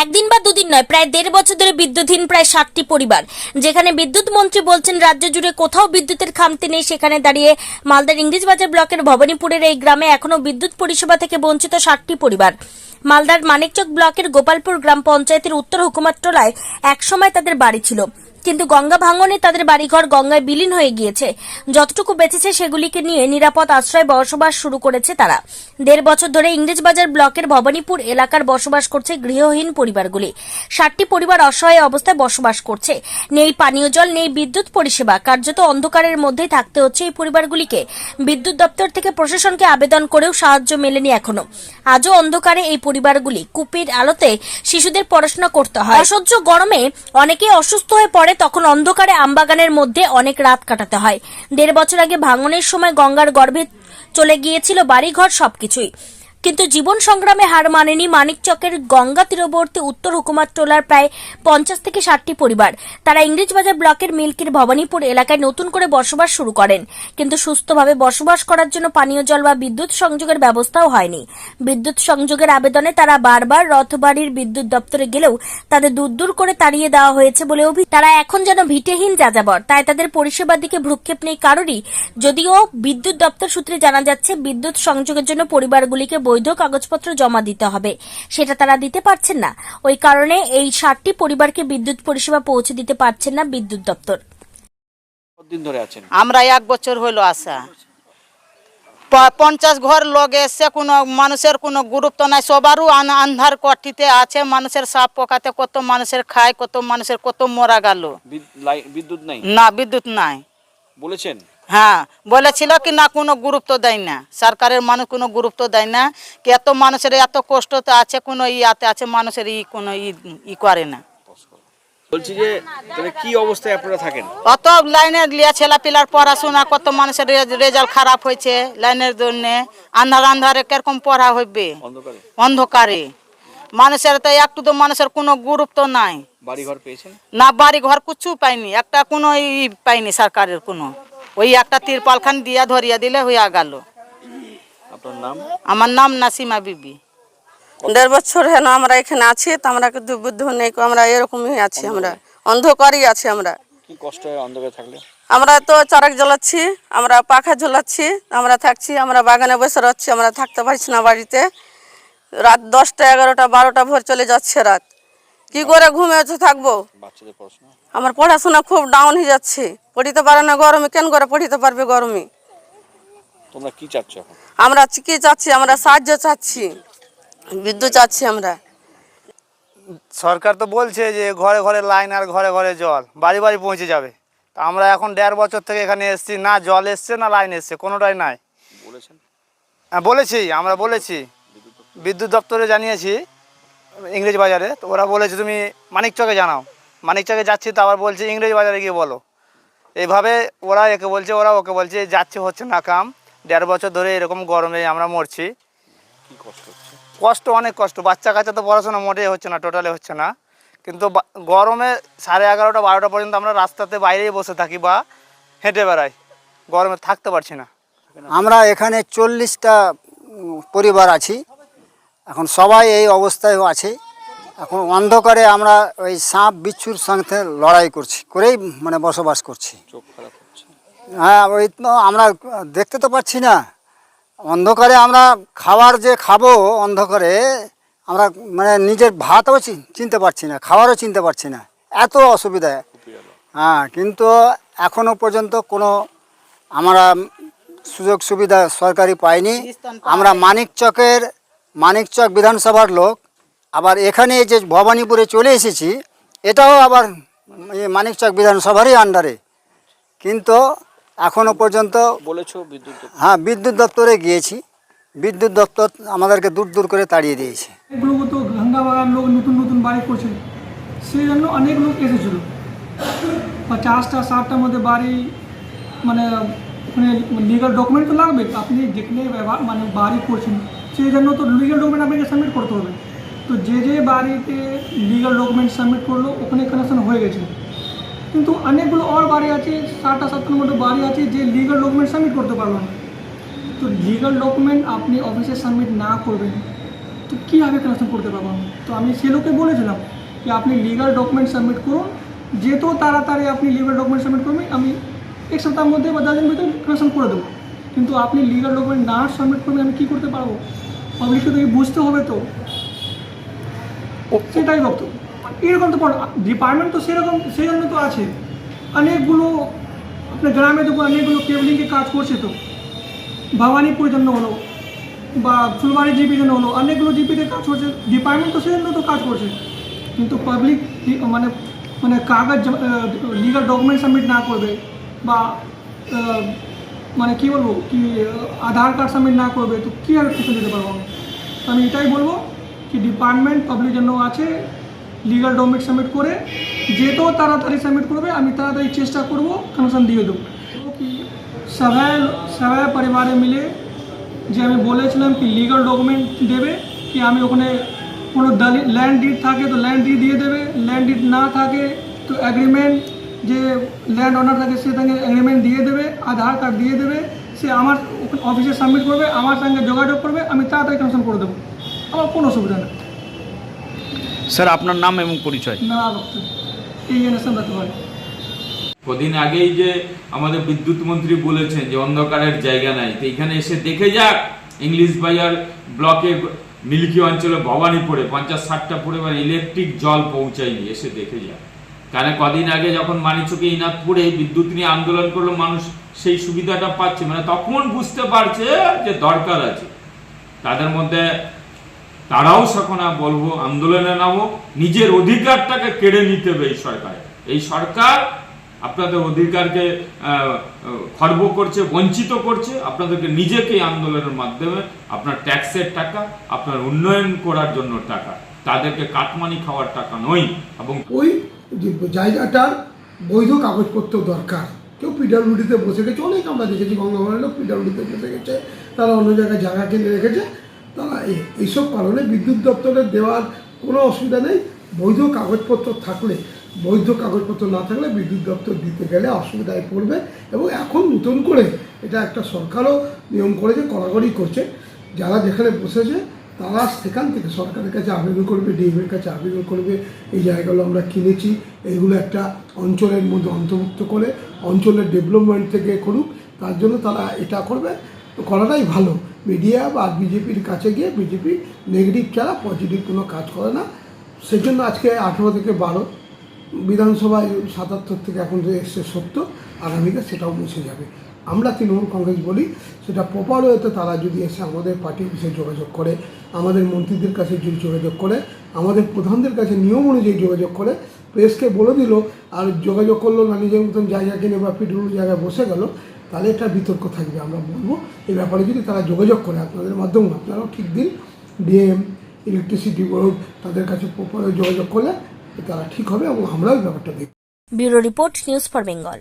একদিন বা দুদিন নয়, প্রায় দেড় বছর ধরে বিদ্যুৎহীন প্রায় ষাটটি পরিবার। যেখানে বিদ্যুৎ মন্ত্রী বলছেন, রাজ্য জুড়ে কোথাও বিদ্যুতের খামতি নেই। সেখানে দাঁড়িয়ে মালদার ইংরেজবাজার ব্লকের ভবানীপুরের এই গ্রামে এখনও বিদ্যুৎ পরিষেবা থেকে বঞ্চিত ষাটটি পরিবার। মালদার মানিকচক ব্লকের গোপালপুর গ্রাম পঞ্চায়েতের উত্তর হুকুমার টোলায় একসময় তাদের বাড়ি ছিল। কিন্তু গঙ্গা ভাঙনে তাদের বাড়িঘর গঙ্গায় বিলীন হয়ে গিয়েছে। যতটুকু বেঁচেছে সেগুলিকে নিয়ে নিরাপদ আশ্রয় বসবাস শুরু করেছে তারা। দেড় বছর ধরে ইংরেজবাজার ব্লকের ভবানীপুর এলাকার বসবাস করছে গৃহহীন পরিবারগুলি। ষাটটি পরিবার অসহায় অবস্থায় বসবাস করছে। নেই পানীয় জল, নেই বিদ্যুৎ পরিষেবা। কার্যত অন্ধকারের মধ্যেই থাকতে হচ্ছে এই পরিবারগুলিকে। বিদ্যুৎ দপ্তর থেকে প্রশাসনকে আবেদন করেও সাহায্য মেলেনি এখনও। আজও অন্ধকারে এই পরিবারগুলি। কুপির আলোতে শিশুদের পড়াশোনা করতে হয়। অসহ্য গরমে অনেকেই অসুস্থ হয়ে পড়ে তখন অন্ধকারে আমবাগানের মধ্যে অনেক রাত কাটাতে হয়। দেড় বছর আগে ভাঙনের সময় গঙ্গার গর্ভে চলে গিয়েছিল বাড়িঘর সবকিছুই। কিন্তু জীবন সংগ্রামে হার মানেনি মানিকচকের গঙ্গা তীরবর্তী উত্তর হুকুমার টোলার প্রায় পঞ্চাশ থেকে ষাটটি পরিবার। তারা ইংরেজবাজার ব্লকের মিল্কির ভবানীপুর এলাকায় নতুন করে বসবাস শুরু করেন। কিন্তু সুস্থভাবে বসবাস করার জন্য পানীয় জল বা বিদ্যুৎ সংযোগের ব্যবস্থাও হয়নি। বিদ্যুৎ সংযোগের আবেদনে তারা বারবার রথবাড়ির বিদ্যুৎ দপ্তরে গেলেও তাদের দূর দূর করে তাড়িয়ে দেওয়া হয়েছে বলে তারা এখন যেন ভিটেহীন যাযাবর। তাই তাদের পরিষেবার দিকে ভ্রুক্ষেপ নেই কারোরই। যদিও বিদ্যুৎ দপ্তর সূত্রে জানা যাচ্ছে, বিদ্যুৎ সংযোগের জন্য পরিবারগুলিকে বৈধ কাগজপত্র জমা দিতে হবে। সেটা তারা দিতে পারছেন না। ওই কারণে এই ষাটটি পরিবারকে বিদ্যুৎ পরিষেবা পৌঁছে দিতে পারছেন না বিদ্যুৎ দপ্তর। কতদিন ধরে আছেন? আমরা এক বছর হইল আসা পঞ্চাশ ঘর লগে এসছে কোনো মানুষের কোনো গুরুত্ব নাই। সবারও আন্ধার কঠিতে আছে। মানুষের সাপ পোকাতে কত মানুষের খায় কত মানুষের কত মরা গেল। বিদ্যুৎ নাই? না বিদ্যুৎ নাই। বলেছেন? হ্যাঁ বলেছিল কি না কোনো গুরুত্ব দেয় না। সরকারের মানুষ কোনো গুরুত্ব দেয় না কি এত মানুষের এত কষ্টতে আছে কোনো ইয়াতে আছে মানুষের ই কোনো ই ই করে না। বলছি যে কি অবস্থায় আপনারা থাকেন? অত লিয়া ছেলা পিলার পড়াশোনা কত মানুষের রেজাল্ট খারাপ হয়েছে লাইনের জন্য। আন্ধার আন্ধারে কীরকম পড়া হইবে? অন্ধকারে। অন্ধকারে। মানুষের তো একটু তো মানুষের কোনো গুরুত্ব নাই। বাড়ি ঘর পেয়েছেন? না বাড়ি ঘর কিছু পাইনি একটা কোনো ই পাইনি সরকারের কোনো। ওই একটা তিরপাল খান দিয়া ধরিয়া দিলে হইয়া গেল। আপনার নাম? আমার নাম নাসিমা বিবি। দেড় বছর হেন আমরা এখানে আছি তো আমরা কিন্তু বুদ্ধ নেই আমরা এরকমই আছি আমরা অন্ধকারই আছি আমরা। কি কষ্ট হয় অন্ধকারে থাকলে? আমরা তো চারাক জ্বলাচ্ছি আমরা পাখা ঝোলাচ্ছি আমরা থাকছি আমরা বাগানে বসে রাখছি আমরা থাকতে পারছি না বাড়িতে। রাত দশটা এগারোটা বারোটা ভোর চলে যাচ্ছে রাত। কি করে ঘুমে হচ্ছে থাকব? আমার পড়াশোনা খুব ডাউন হয়ে যাচ্ছে। পড়িতে পারে না গরমে কেন করে পড়িতে পারবে গরমে? তোমরা কি চাচ্ছ আমরা কি চাচ্ছি? আমরা সাহায্য চাচ্ছি। বিদ্যুৎ চাচ্ছি আমরা। সরকার তো বলছে যে ঘরে ঘরে লাইন আর ঘরে ঘরে জল বাড়ি বাড়ি পৌঁছে যাবে। তা আমরা এখন দেড় বছর থেকে এখানে এসেছি না জল এসছে না লাইন এসছে কোনোটাই নাই। বলেছেন? হ্যাঁ বলেছি আমরা বলেছি। বিদ্যুৎ দপ্তরে জানিয়েছি ইংরেজ বাজারে তো ওরা বলেছে তুমি মানিক চকে জানাও। মানিক চকে যাচ্ছি তো আবার বলছে ইংরেজ বাজারে গিয়ে বলো। এইভাবে ওরা একে বলছে ওরা ওকে বলছে যাচ্ছে হচ্ছে না কাম। দেড় বছর ধরে এরকম গরমে আমরা মরছি। কি কষ্ট হচ্ছে? কষ্ট অনেক কষ্ট। বাচ্চা কাচ্চা তো পড়াশোনা মোটেই হচ্ছে না টোটালি হচ্ছে না। কিন্তু গরমে সাড়ে এগারোটা বারোটা পর্যন্ত আমরা রাস্তাতে বাইরেই বসে থাকি বা হেঁটে বেড়াই। গরমে থাকতে পারছি না। আমরা এখানে চল্লিশটা পরিবার আছি। এখন সবাই এই অবস্থায় আছে। এখন অন্ধকারে আমরা ওই সাপ বিচ্ছুর সঙ্গে লড়াই করছি করেই মানে বসবাস করছি। চোখ খারাপ হচ্ছে। হ্যাঁ ওই তো আমরা দেখতে তো পাচ্ছি না। অন্ধকারে আমরা খাবার যে খাব অন্ধকারে আমরা মানে নিজের ভাতও চিনতে পারছি না খাবারও চিনতে পারছি না। এত অসুবিধা। হ্যাঁ কিন্তু এখনও পর্যন্ত কোনো আমরা সুযোগ সুবিধা সরকারি পাইনি। আমরা মানিকচকের মানিকচক বিধানসভার লোক। আবার এখানে যে ভবানীপুরে চলে এসেছি এটাও আবার মানিকচক বিধানসভারই আন্ডারে কিন্তু এখনও পর্যন্ত বলেছ বিদ্যুৎ হ্যাঁ বিদ্যুৎ দপ্তরে গিয়েছি। বিদ্যুৎ দপ্তর আমাদেরকে দূর দূর করে তাড়িয়ে দিয়েছে। এগুলো তো গঙ্গা বাগান লোক নতুন নতুন বাড়ি করছিল সেই জন্য অনেক লোক এসেছিল। পঞ্চাশটা ষাটটার মধ্যে বাড়ি মানে ওখানে লিগাল ডকুমেন্ট তো লাগবে আপনি যেখানে ব্যবহার মানে বাড়ি করছেন। সেই জন্য তো লিগাল ডকুমেন্ট আপনাকে সাবমিট করতে হবে। তো যে যে বাড়িতে লিগাল ডকুমেন্ট সাবমিট করল, ওখানে কানেকশন হয়ে গেছে। কিন্তু অনেকগুলো আর বাড়ি আছে ষাটটা সাতটার মধ্যে বাড়ি আছে যে লিগাল ডকুমেন্ট সাবমিট করতে পারল না। তো লিগাল ডকুমেন্ট আপনি অফিসে সাবমিট না করবেন, তো কীভাবে কানেকশন করতে পারব তো আমি সে লোককে বলেছিলাম যে, আপনি লিগাল ডকুমেন্ট সাবমিট করুন যেত তাড়াতাড়ি আপনি লিগাল ডকুমেন্ট সাবমিট করবেন, আমি এক সপ্তাহের মধ্যে বা দশ দিনের ভিতরে কানেকশন করে দেবো। কিন্তু আপনি লিগাল ডকুমেন্ট না সাবমিট করবেন, আমি কী করতে পারব? পাবলিককে তো বুঝতে হবে তো। সেটাই বক্তব্য এরকম তো ডিপার্টমেন্ট তো সেরকম সেই জন্য তো আছে। অনেকগুলো আপনার গ্রামে দেখুন অনেকগুলো কেবলিংকে কাজ করছে তো। ভবানীপুর জন্য হলো বা ফুলবাড়ি জিপির জন্য হলো অনেকগুলো জিপিতে কাজ করছে। ডিপার্টমেন্ট তো সেজন্য তো কাজ করছে। কিন্তু পাবলিক মানে মানে কাগজ লিগাল ডকুমেন্ট সাবমিট না করবে বা মানে কী বলব কি আহ, আধার কার্ড সাবমিট না করবে তো কী আর কিছু দিতে পারব আমি তো আমি এটাই বলব কি ডিপার্টমেন্ট পাবলিক জন্য আছে লিগাল ডকুমেন্ট সাবমিট করে যেত তাড়াতাড়ি সাবমিট করবে আমি তাড়াতাড়ি চেষ্টা করব কানেকশন দিয়ে দেবো কি সবাই সবাই পরিবারে মিলে যে আমি বলেছিলাম কি লিগাল ডকুমেন্ট দেবে কি আমি ওখানে কোনো ল্যান্ড ডিড থাকে তো ল্যান্ড ডিড দিয়ে দেবে ল্যান্ড ডিড না থাকে তো অ্যাগ্রিমেন্ট যে ল্যান্ড অনার থাকে সে তাকে অ্যাগ্রিমেন্ট দিয়ে দেবে আধার কার্ড দিয়ে দেবে সে আমার অফিসে সাবমিট করবে আমার সঙ্গে যোগাযোগ করবে আমি তাড়াতাড়ি কানেকশন করে দেবো। আমার কোনো অসুবিধা নেই। স্যার আপনার নাম এবং পরিচয়? না এই জেনারেশন রাখতে পারে কদিন আগেই যে আমাদের বিদ্যুৎ মন্ত্রী বলেছেন যে অন্ধকারের জায়গা নাই তো এখানে এসে দেখে যাক ইংলিশ বাজার ব্লকে মিল্কি অঞ্চলে ভবানীপুরে পঞ্চাশ ষাটটা পরিবার ইলেকট্রিক জল পৌঁছায়নি এসে দেখে যাক। কারণ কদিন আগে যখন মানিচকে ইনাদপুরে বিদ্যুৎ নিয়ে আন্দোলন করল, মানুষ সেই সুবিধাটা পাচ্ছে। মানে তখন বুঝতে পারছে যে দরকার আছে। তাদের মধ্যে তারাও আর বলব, আন্দোলনে নামো, নিজের অধিকারটাকে কেড়ে নিতে হবে এই সরকার। এই সরকার আপনাদের অধিকারকে খর্ব করছে, বঞ্চিত করছে। আপনাদেরকে নিজেকে আন্দোলনের মাধ্যমে আপনার ট্যাক্সের টাকা, আপনার উন্নয়ন করার জন্য টাকা। তাদেরকে কাটমানি খাওয়ার টাকা নয়, এবং ওই জায়গাটার বৈধ কাগজপত্র দরকার। কেউ পিডাব্লিউডিতে বসে গেছে, অনেক আমরা দেখেছি গঙ্গাবনের লোক পিডাব্লিউডিতে বসে গেছে, তারা অন্য জায়গায় জায়গা কিনে রেখেছে, তারা এই- এইসব কারণে বিদ্যুৎ দপ্তরের দেওয়ার কোনো অসুবিধা নেই। বৈধ কাগজপত্র থাকলে, বৈধ কাগজপত্র না থাকলে বিদ্যুৎ দপ্তর দিতে গেলে অসুবিধায় পড়বে এবং এখন নতুন করে এটা একটা সরকারও নিয়ম করেছে, কড়াকড়ি করছে। যারা যেখানে বসেছে তারা সেখান থেকে সরকারের কাছে আবেদন করবে, ডিএমের কাছে আবেদন করবে। এই জায়গাগুলো আমরা কিনেছি। এইগুলো একটা অঞ্চলের মধ্যে অন্তর্ভুক্ত করে, অঞ্চলের ডেভেলপমেন্ট থেকে করুক, তার জন্য তারা এটা করবে। করাটাই ভালো। মিডিয়া বা বিজেপির কাছে গিয়ে বিজেপি নেগেটিভ ছাড়া পজিটিভ কোনো কাজ করে না। সেই জন্য আজকে আঠেরো থেকে বারো বিধানসভায় সাতাত্তর থেকে এখন যে এসছে সত্য আগামীতে সেটাও মুছে যাবে। আমরা তৃণমূল কংগ্রেস বলি, সেটা প্রপার ওয়েতে তারা যদি এসে আমাদের পার্টি অফিসে যোগাযোগ করে, আমাদের মন্ত্রীদের কাছে যদি যোগাযোগ করে, আমাদের প্রধানদের কাছে নিয়ম অনুযায়ী যোগাযোগ করে, প্রেসকে বলে দিল, আর যোগাযোগ করল না নিজের মতন জায়গা কিনে বা পিটুর জায়গায় বসে গেল, তাহলে একটা বিতর্ক থাকবে। আমরা বলব এই ব্যাপারে যদি তারা যোগাযোগ করে, আপনাদের মাধ্যমে, আপনারাও ঠিক দিন, ডিএম, ইলেকট্রিসিটি বোর্ড, তাদের কাছে প্রপার যোগাযোগ করলে তারা ঠিক হবে এবং আমরাও ব্যাপারটা দেখব। Bureau report, news for Bengal.